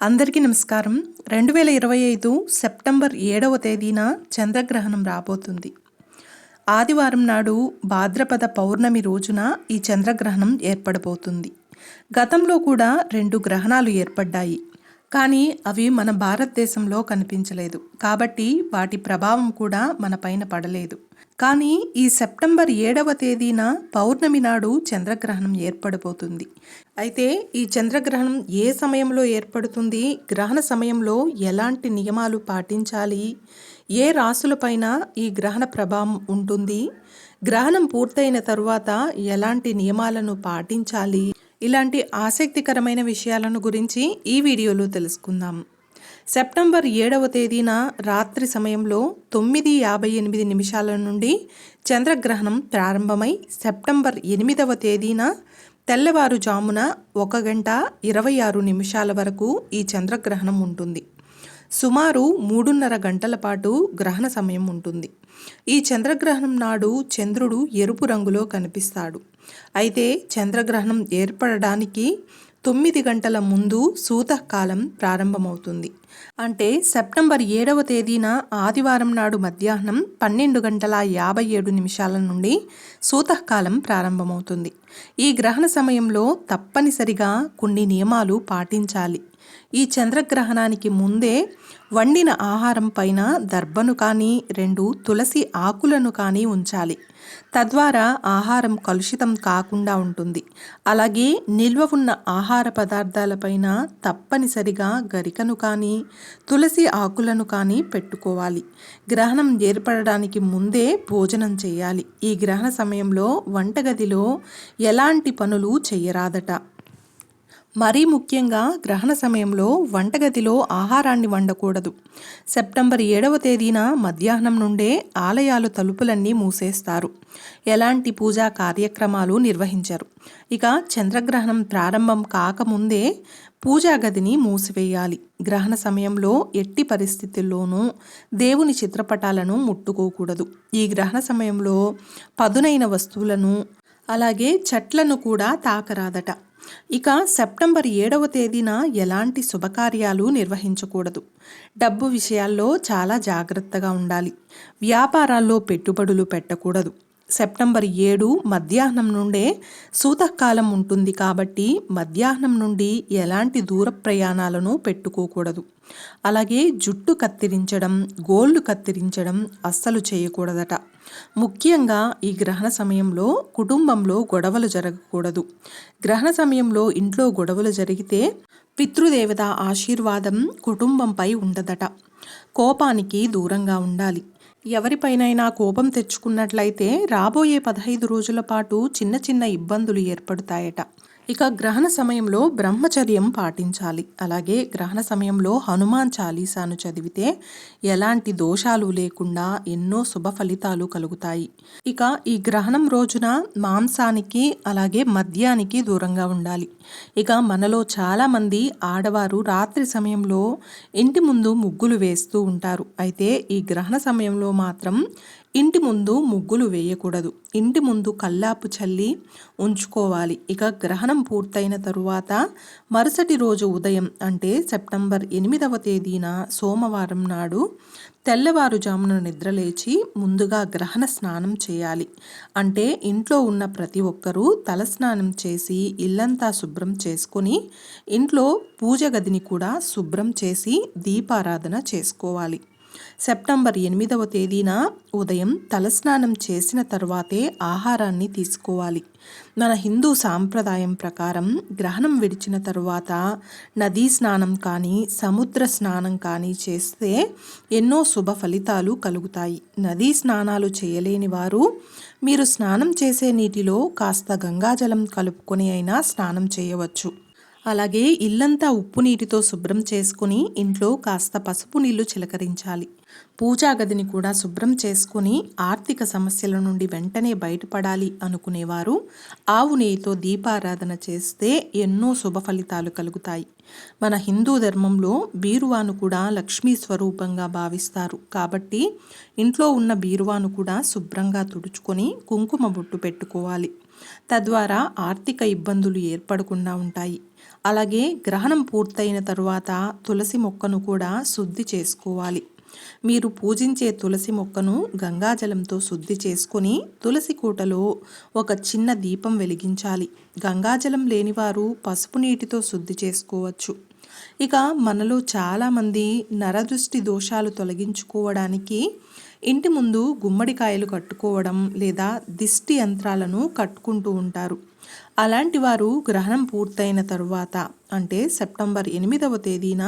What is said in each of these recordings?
అందరికీ నమస్కారం. రెండు వేల ఇరవై ఐదు సెప్టెంబర్ ఏడవ తేదీన చంద్రగ్రహణం రాబోతుంది. ఆదివారం నాడు భాద్రపద పౌర్ణమి రోజున ఈ చంద్రగ్రహణం ఏర్పడబోతుంది. గతంలో కూడా రెండు గ్రహణాలు ఏర్పడ్డాయి. కానీ అవి మన భారతదేశంలో కనిపించలేదు. కాబట్టి వాటి ప్రభావం కూడా మన పైన పడలేదు. కానీ ఈ సెప్టెంబర్ ఏడవ తేదీన పౌర్ణమి నాడు చంద్రగ్రహణం ఏర్పడబోతుంది. అయితే ఈ చంద్రగ్రహణం ఏ సమయంలో ఏర్పడుతుంది? గ్రహణ సమయంలో ఎలాంటి నియమాలు పాటించాలి? ఏ రాసులపైన ఈ గ్రహణ ప్రభావం ఉంటుంది? గ్రహణం పూర్తయిన తరువాత ఎలాంటి నియమాలను పాటించాలి? ఇలాంటి ఆసక్తికరమైన విషయాలను గురించి ఈ వీడియోలో తెలుసుకుందాం. సెప్టెంబర్ ఏడవ తేదీన రాత్రి సమయంలో తొమ్మిది యాభై ఎనిమిది నిమిషాల నుండి చంద్రగ్రహణం ప్రారంభమై సెప్టెంబర్ ఎనిమిదవ తేదీన తెల్లవారుజామున ఒక గంట ఇరవై ఆరు నిమిషాల వరకు ఈ చంద్రగ్రహణం ఉంటుంది. సుమారు మూడున్నర గంటల పాటు గ్రహణ సమయం ఉంటుంది. ఈ చంద్రగ్రహణం నాడు చంద్రుడు ఎరుపు రంగులో కనిపిస్తాడు. అయితే చంద్రగ్రహణం ఏర్పడడానికి తొమ్మిది గంటల ముందు సూతకాలం ప్రారంభమవుతుంది. అంటే సెప్టెంబర్ ఏడవ తేదీన ఆదివారం నాడు మధ్యాహ్నం పన్నెండు గంటల యాభై ఏడు నిమిషాల నుండి సూతకాలం ప్రారంభమవుతుంది. ఈ గ్రహణ సమయంలో తప్పనిసరిగా కొన్ని నియమాలు పాటించాలి. ఈ చంద్రగ్రహణానికి ముందే వండిన ఆహారం పైన దర్భను కానీ రెండు తులసి ఆకులను కానీ ఉంచాలి. తద్వారా ఆహారం కలుషితం కాకుండా ఉంటుంది. అలాగే నిల్వ ఉన్న ఆహార పదార్థాలపైన తప్పనిసరిగా గరికను కానీ తులసి ఆకులను కానీ పెట్టుకోవాలి. గ్రహణం ఏర్పడడానికి ముందే భోజనం చేయాలి. ఈ గ్రహణ సమయంలో వంటగదిలో ఎలాంటి పనులు చేయరాదట. మరీ ముఖ్యంగా గ్రహణ సమయంలో వంటగదిలో ఆహారాన్ని వండకూడదు. సెప్టెంబర్ ఏడవ తేదీన మధ్యాహ్నం నుండే ఆలయాలు తలుపులన్నీ మూసేస్తారు. ఎలాంటి పూజా కార్యక్రమాలు నిర్వహించరు. ఇక చంద్రగ్రహణం ప్రారంభం కాకముందే పూజా గదిని మూసివేయాలి. గ్రహణ సమయంలో ఎట్టి పరిస్థితుల్లోనూ దేవుని చిత్రపటాలను ముట్టుకోకూడదు. ఈ గ్రహణ సమయంలో పదునైన వస్తువులను అలాగే చెట్లను కూడా తాకరాదట. ఇక సెప్టెంబర్ ఏడవ తేదీన ఎలాంటి శుభకార్యాలు నిర్వహించకూడదు. డబ్బు విషయాల్లో చాలా జాగ్రత్తగా ఉండాలి. వ్యాపారాల్లో పెట్టుబడులు పెట్టకూడదు. సెప్టెంబర్ ఏడు మధ్యాహ్నం నుండే సూతకాలం ఉంటుంది కాబట్టి మధ్యాహ్నం నుండి ఎలాంటి దూర ప్రయాణాలను పెట్టుకోకూడదు. అలాగే జుట్టు కత్తిరించడం గోళ్ళు కత్తిరించడం అస్సలు చేయకూడదట. ముఖ్యంగా ఈ గ్రహణ సమయంలో కుటుంబంలో గొడవలు జరగకూడదు. గ్రహణ సమయంలో ఇంట్లో గొడవలు జరిగితే పితృదేవత ఆశీర్వాదం కుటుంబంపై ఉండదట. కోపానికి దూరంగా ఉండాలి. ఎవరిపైనైనా కోపం తెచ్చుకున్నట్లయితే రాబోయే పదహైదు రోజుల పాటు చిన్న చిన్న ఇబ్బందులు ఏర్పడతాయట. ఇక గ్రహణ సమయంలో బ్రహ్మచర్యం పాటించాలి. అలాగే గ్రహణ సమయంలో హనుమాన్ చాలీసాను చదివితే ఎలాంటి దోషాలు లేకుండా ఎన్నో శుభ ఫలితాలు కలుగుతాయి. ఇక ఈ గ్రహణం రోజున మాంసానికి అలాగే మద్యానికి దూరంగా ఉండాలి. ఇక మనలో చాలామంది ఆడవారు రాత్రి సమయంలో ఇంటి ముందు ముగ్గులు వేస్తూ ఉంటారు. అయితే ఈ గ్రహణ సమయంలో మాత్రం ఇంటి ముందు ముగ్గులు వేయకూడదు. ఇంటి ముందు కల్లాపు చల్లి ఉంచుకోవాలి. ఇక గ్రహణం పూర్తయిన తరువాత మరుసటి రోజు ఉదయం అంటే సెప్టెంబర్ ఎనిమిదవ తేదీన సోమవారం నాడు తెల్లవారుజామున నిద్రలేచి ముందుగా గ్రహణ స్నానం చేయాలి. అంటే ఇంట్లో ఉన్న ప్రతి ఒక్కరూ తలస్నానం చేసి ఇల్లంతా శుభ్రం చేసుకొని ఇంట్లో పూజ గదిని కూడా శుభ్రం చేసి దీపారాధన చేసుకోవాలి. సెప్టెంబర్ ఎనిమిదవ తేదీన ఉదయం తలస్నానం చేసిన తర్వాతే ఆహారాన్ని తీసుకోవాలి. మన హిందూ సాంప్రదాయం ప్రకారం గ్రహణం విడిచిన తరువాత నదీ స్నానం కానీ సముద్ర స్నానం కానీ చేస్తే ఎన్నో శుభ ఫలితాలు కలుగుతాయి. నదీ స్నానాలు చేయలేని వారు మీరు స్నానం చేసే నీటిలో కాస్త గంగాజలం కలుపుకొని అయినా స్నానం చేయవచ్చు. అలాగే ఇల్లంతా ఉప్పు నీటితో శుభ్రం చేసుకుని ఇంట్లో కాస్త పసుపు నీళ్ళు చిలకరించాలి. పూజా గదిని కూడా శుభ్రం చేసుకుని ఆర్థిక సమస్యల నుండి వెంటనే బయటపడాలి అనుకునేవారు. ఆవు నెయ్యితో దీపారాధన చేస్తే ఎన్నో శుభ ఫలితాలు కలుగుతాయి. మన హిందూ ధర్మంలో బీరువాను కూడా లక్ష్మీ స్వరూపంగా భావిస్తారు. కాబట్టి ఇంట్లో ఉన్న బీరువాను కూడా శుభ్రంగా తుడుచుకొని కుంకుమ బొట్టు పెట్టుకోవాలి. తద్వారా ఆర్థిక ఇబ్బందులు ఏర్పడకుండా ఉంటాయి. అలాగే గ్రహణం పూర్తయిన తరువాత తులసి మొక్కను కూడా శుద్ధి చేసుకోవాలి. మీరు పూజించే తులసి మొక్కను గంగాజలంతో శుద్ధి చేసుకొని తులసి కూటలో ఒక చిన్న దీపం వెలిగించాలి. గంగాజలం లేనివారు పసుపు నీటితో శుద్ధి చేసుకోవచ్చు. ఇక మనలో చాలామంది నరదృష్టి దోషాలు తొలగించుకోవడానికి ఇంటి ముందు గుమ్మడికాయలు కట్టుకోవడం లేదా దిష్టి యంత్రాలను కట్టుకుంటూ ఉంటారు. అలాంటి వారు గ్రహణం పూర్తయిన తరువాత అంటే సెప్టెంబర్ ఎనిమిదవ తేదీన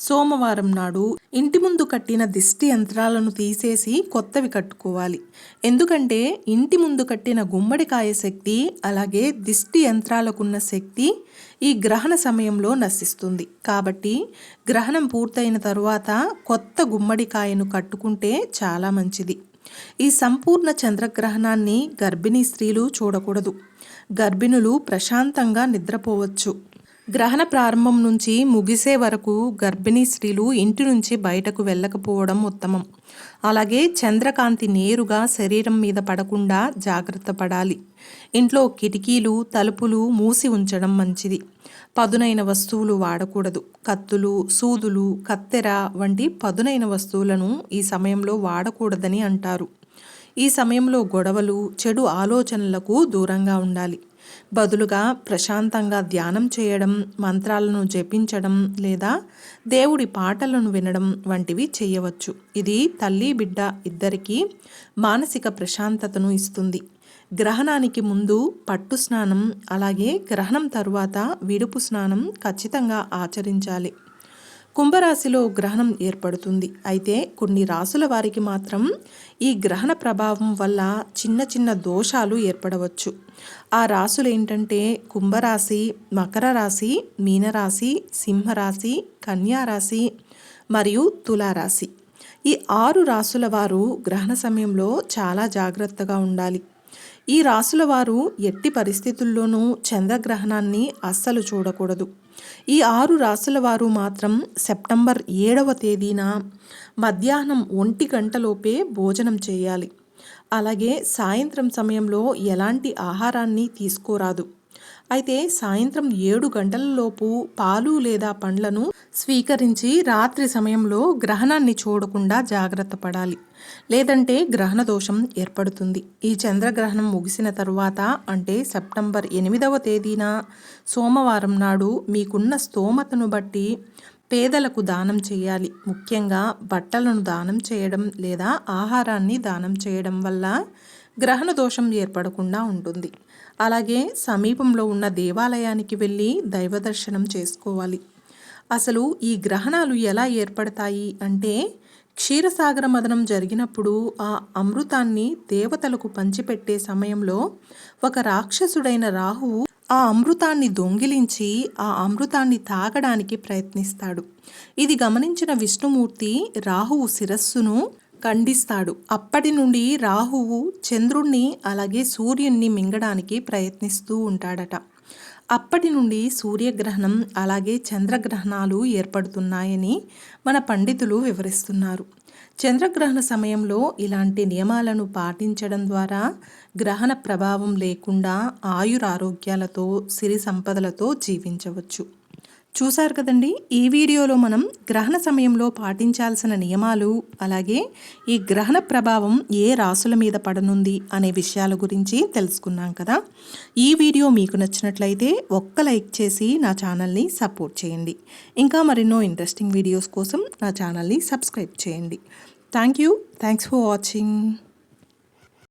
సోమవారం నాడు ఇంటి ముందు కట్టిన దిష్టి యంత్రాలను తీసేసి కొత్తవి కట్టుకోవాలి. ఎందుకంటే ఇంటి ముందు కట్టిన గుమ్మడికాయ శక్తి అలాగే దిష్టి యంత్రాలకున్న శక్తి ఈ గ్రహణ సమయంలో నశిస్తుంది. కాబట్టి గ్రహణం పూర్తయిన తరువాత కొత్త గుమ్మడికాయను కట్టుకుంటే చాలా చాలా మంచిది. ఈ సంపూర్ణ చంద్రగ్రహణాన్ని గర్భిణీ స్త్రీలు చూడకూడదు. గర్భిణులు ప్రశాంతంగా నిద్రపోవచ్చు. గ్రహణ ప్రారంభం నుంచి ముగిసే వరకు గర్భిణీ స్త్రీలు ఇంటి నుంచి బయటకు వెళ్ళకపోవడం ఉత్తమం. అలాగే చంద్రకాంతి నేరుగా శరీరం మీద పడకుండా జాగ్రత్త పడాలి. ఇంట్లో కిటికీలు తలుపులు మూసి ఉంచడం మంచిది. పదునైన వస్తువులు వాడకూడదు. కత్తులు సూదులు కత్తెర వంటి పదునైన వస్తువులను ఈ సమయంలో వాడకూడదని అంటారు. ఈ సమయంలో గొడవలు చెడు ఆలోచనలకు దూరంగా ఉండాలి. బదులుగా ప్రశాంతంగా ధ్యానం చేయడం మంత్రాలను జపించడం లేదా దేవుడి పాటలను వినడం వంటివి చేయవచ్చు. ఇది తల్లి బిడ్డ ఇద్దరికీ మానసిక ప్రశాంతతను ఇస్తుంది. గ్రహణానికి ముందు పట్టు స్నానం అలాగే గ్రహణం తరువాత విడుపు స్నానం ఖచ్చితంగా ఆచరించాలి. కుంభరాశిలో గ్రహణం ఏర్పడుతుంది. అయితే కొన్ని రాసుల వారికి మాత్రం ఈ గ్రహణ ప్రభావం వల్ల చిన్న చిన్న దోషాలు ఏర్పడవచ్చు. ఆ రాసులు ఏంటంటే కుంభరాశి మకర రాశి మీనరాశి సింహరాశి కన్యారాశి మరియు తులారాశి. ఈ ఆరు రాసుల వారు గ్రహణ సమయంలో చాలా జాగ్రత్తగా ఉండాలి. ఈ రాసుల వారు ఎట్టి పరిస్థితుల్లోనూ చంద్రగ్రహణాన్ని అస్సలు చూడకూడదు. ఈ ఆరు రాసుల వారు మాత్రం సెప్టెంబర్ ఏడవ తేదీన మధ్యాహ్నం ఒంటి గంటలోపే భోజనం చేయాలి. అలాగే సాయంత్రం సమయంలో ఎలాంటి ఆహారాన్ని తీసుకోరాదు. అయితే సాయంత్రం ఏడు గంటలలోపు పాలు లేదా పండ్లను స్వీకరించి రాత్రి సమయంలో గ్రహణాన్ని చూడకుండా జాగ్రత్త పడాలి. లేదంటే గ్రహణ దోషం ఏర్పడుతుంది. ఈ చంద్రగ్రహణం ముగిసిన తరువాత అంటే సెప్టెంబర్ ఎనిమిదవ తేదీన సోమవారం నాడు మీకున్న స్తోమతను బట్టి పేదలకు దానం చేయాలి. ముఖ్యంగా బట్టలను దానం చేయడం లేదా ఆహారాన్ని దానం చేయడం వల్ల గ్రహణ దోషం ఏర్పడకుండా ఉంటుంది. అలాగే సమీపంలో ఉన్న దేవాలయానికి వెళ్ళి దైవ దర్శనం చేసుకోవాలి. అసలు ఈ గ్రహణాలు ఎలా ఏర్పడతాయి అంటే క్షీరసాగర మదనం జరిగినప్పుడు ఆ అమృతాన్ని దేవతలకు పంచిపెట్టే సమయంలో ఒక రాక్షసుడైన రాహువు ఆ అమృతాన్ని దొంగిలించి ఆ అమృతాన్ని తాగడానికి ప్రయత్నిస్తాడు. ఇది గమనించిన విష్ణుమూర్తి రాహువు శిరస్సును ఖండిస్తాడు. అప్పటి నుండి రాహువు చంద్రుణ్ణి అలాగే సూర్యుణ్ణి మింగడానికి ప్రయత్నిస్తూ ఉంటాడట. అప్పటి నుండి సూర్యగ్రహణం అలాగే చంద్రగ్రహణాలు ఏర్పడుతున్నాయని మన పండితులు వివరిస్తున్నారు. చంద్రగ్రహణ సమయంలో ఇలాంటి నియమాలను పాటించడం ద్వారా గ్రహణ ప్రభావం లేకుండా ఆయురారోగ్యాలతో సిరి సంపదలతో జీవించవచ్చు. చూశారు కదండి ఈ వీడియోలో మనం గ్రహణ సమయంలో పాటించాల్సిన నియమాలు అలాగే ఈ గ్రహణ ప్రభావం ఏ రాసుల మీద పడనుంది అనే విషయాల గురించి తెలుసుకున్నాం కదా. ఈ వీడియో మీకు నచ్చినట్లయితే ఒక్క లైక్ చేసి నా ఛానల్ని సపోర్ట్ చేయండి. ఇంకా మరెన్నో ఇంట్రెస్టింగ్ వీడియోస్ కోసం నా ఛానల్ని సబ్స్క్రైబ్ చేయండి. Thank you. Thanks for watching.